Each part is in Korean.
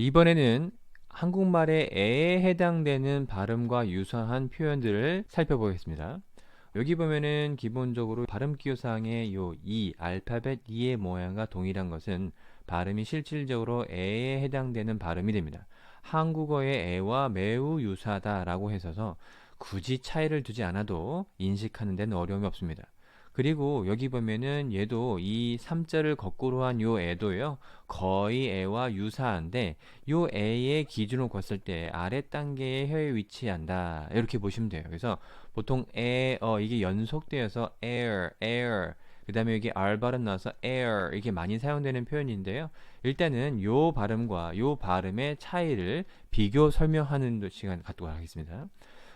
이번에는 한국말의 에에 해당되는 발음과 유사한 표현들을 살펴보겠습니다. 여기 보면은 기본적으로 발음 기호상의 요 이, 알파벳 이의 모양과 동일한 것은 발음이 실질적으로 에에 해당되는 발음이 됩니다. 한국어의 에와 매우 유사하다라고 해서 굳이 차이를 두지 않아도 인식하는 데는 어려움이 없습니다. 그리고 여기 보면은 얘도 이 3자를 거꾸로 한 요 애도요. 거의 애와 유사한데 요 애의 기준으로 걷을 때 아래 단계의 혀에 위치한다. 이렇게 보시면 돼요. 그래서 보통 에, 어, 이게 연속되어서 air, air 그 다음에 여기 R 발음 나와서 air 이렇게 많이 사용되는 표현인데요. 일단은 요 발음과 요 발음의 차이를 비교 설명하는 시간 갖도록 하겠습니다.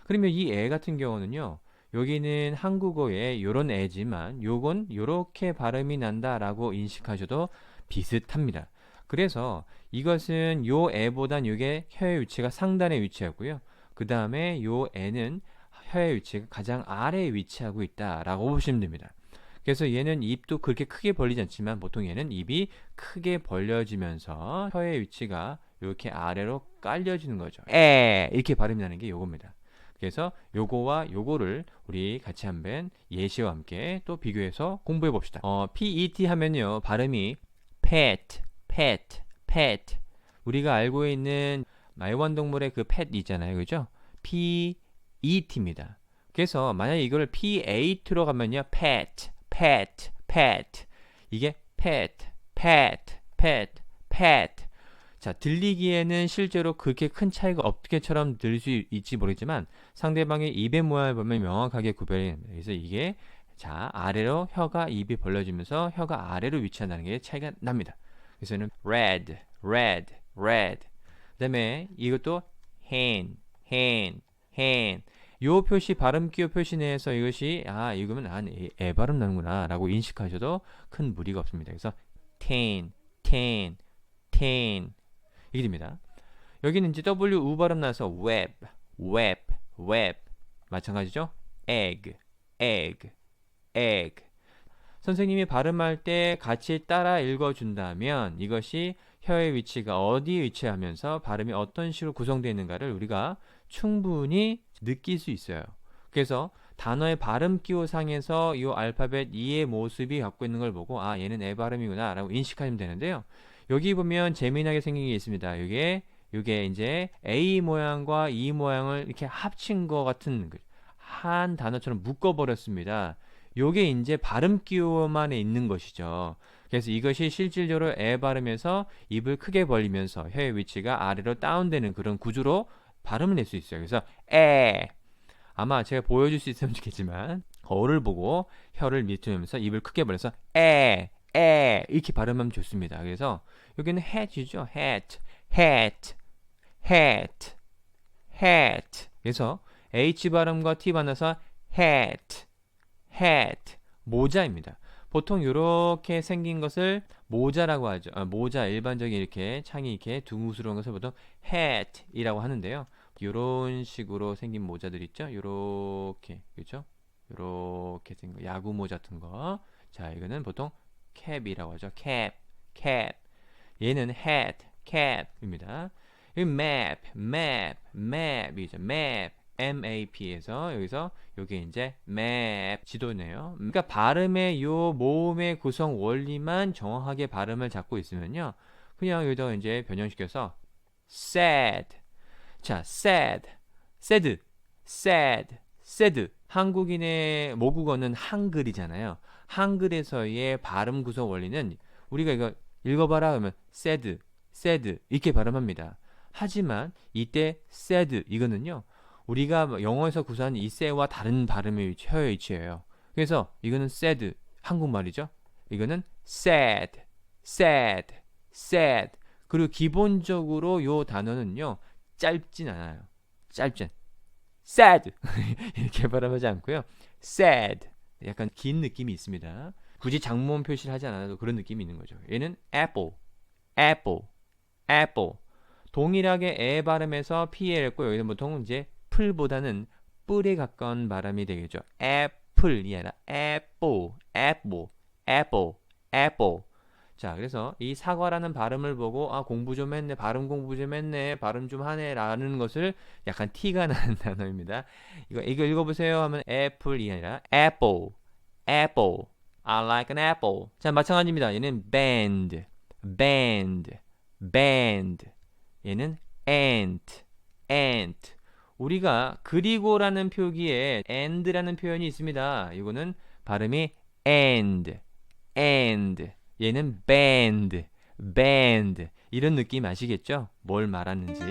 그러면 이 애 같은 경우는요. 여기는 한국어의 요런 애지만 요건 요렇게 발음이 난다라고 인식하셔도 비슷합니다. 그래서 이것은 요 애보단 요게 혀의 위치가 상단에 위치하고요. 그 다음에 요 애는 혀의 위치가 가장 아래에 위치하고 있다라고 보시면 됩니다. 그래서 얘는 입도 그렇게 크게 벌리지 않지만 보통 얘는 입이 크게 벌려지면서 혀의 위치가 이렇게 아래로 깔려지는 거죠. 에 이렇게 발음이 나는 게 요겁니다. 그래서 요거와 요거를 우리 같이 한번 예시와 함께 또 비교해서 공부해 봅시다. 어, PET 하면요. 발음이 pet, pet, pet. 우리가 알고 있는 말완동물의 그 pet 있잖아요. 그죠? PET입니다. 그래서 만약에 이걸 P8로 가면요. pet, pet, pet. 이게 pet, pet, pet, pet. 자, 들리기에는 실제로 그렇게 큰 차이가 없게처럼 들릴 수 있지 모르지만 상대방의 입의 모양을 보면 명확하게 구별이 됩니다. 그래서 이게 자, 아래로 혀가 입이 벌려지면서 혀가 아래로 위치한다는 게 차이가 납니다. 그래서는 red, red, red. 그다음에 이것도 hand, hand, hand. 요 표시 발음 기호 표시 내에서 이것이 아, 이거면 아, 애 발음 나는구나라고 인식하셔도 큰 무리가 없습니다. 그래서 tan, tan, tan 이게 됩니다. 여기는 이제 W U 발음 나서 web, web, web 마찬가지죠. egg, egg, egg. 선생님이 발음할 때 같이 따라 읽어준다면 이것이 혀의 위치가 어디에 위치하면서 발음이 어떤 식으로 구성되어 있는가를 우리가 충분히 느낄 수 있어요. 그래서 단어의 발음 기호상에서 이 알파벳 2의 모습이 갖고 있는 걸 보고 아 얘는 애 발음이구나 라고 인식하시면 되는데요. 여기 보면 재미나게 생긴 게 있습니다. 이게 이게 이제 A 모양과 E 모양을 이렇게 합친 것 같은 그한 단어처럼 묶어 버렸습니다. 요게 이제 발음 기호만에 있는 것이죠. 그래서 이것이 실질적으로 에 발음에서 입을 크게 벌리면서 혀의 위치가 아래로 다운되는 그런 구조로 발음을 낼 수 있어요. 그래서 에 아마 제가 보여줄 수 있으면 좋겠지만 거울을 보고 혀를 밑으면서 입을 크게 벌려서 에, 에 이렇게 발음하면 좋습니다. 그래서 여기는 hat이죠. hat, hat, hat, hat. 그래서 h 발음과 t 발음에서 hat, hat, 모자입니다. 보통 이렇게 생긴 것을 모자라고 하죠. 아, 모자 일반적인 이렇게 창이 이렇게 둥그스러운 것을 보통 hat이라고 하는데요. 이런 식으로 생긴 모자들 있죠. 이렇게 그렇죠? 이렇게 생긴 거, 야구 모자 같은 거. 자, 이거는 보통 cap이라고 하죠. cap, cap. 얘는 hat, cap입니다. 이 map, map, map이죠. map, map에서 여기서 여기 이제 map 지도네요. 그러니까 발음의 요 모음의 구성 원리만 정확하게 발음을 잡고 있으면요. 그냥 여기다 이제 변형시켜서 sad. 자, sad, sad, sad, sad. 한국인의 모국어는 한글이잖아요. 한글에서의 발음 구성 원리는 우리가 이거 읽어봐라 하면 sad, sad 이렇게 발음합니다. 하지만 이때 sad 이거는요. 우리가 영어에서 구사한 이 세와 다른 발음의 혀의 위치예요. 그래서 이거는 sad 한국말이죠. 이거는 sad, sad, sad. 그리고 기본적으로 요 단어는요. 짧진 않아요. 짧진. sad 이렇게 발음하지 않고요. sad 약간 긴 느낌이 있습니다. 굳이 장모음 표시를 하지 않아도 그런 느낌이 있는 거죠. 얘는 apple, apple, apple. 동일하게 에 발음에서 p를 했고 여기는 보통 이제 풀보다는 뿔에 가까운 발음이 되겠죠. apple이 아니라 apple, apple, apple, apple. 자, 그래서 이 사과라는 발음을 보고 아 공부 좀 했네, 발음 공부 좀 했네, 발음 좀 하네라는 것을 약간 티가 나는 단어입니다. 이거 이거 읽어보세요 하면 애플이 아니라 apple, apple. I like an apple. 자, 마찬가지입니다. 얘는 band, band, band. 얘는 ant, ant. 우리가 그리고라는 표기에 and라는 표현이 있습니다. 이거는 발음이 and, and. 얘는 band, band. 이런 느낌 아시겠죠? 뭘 말하는지.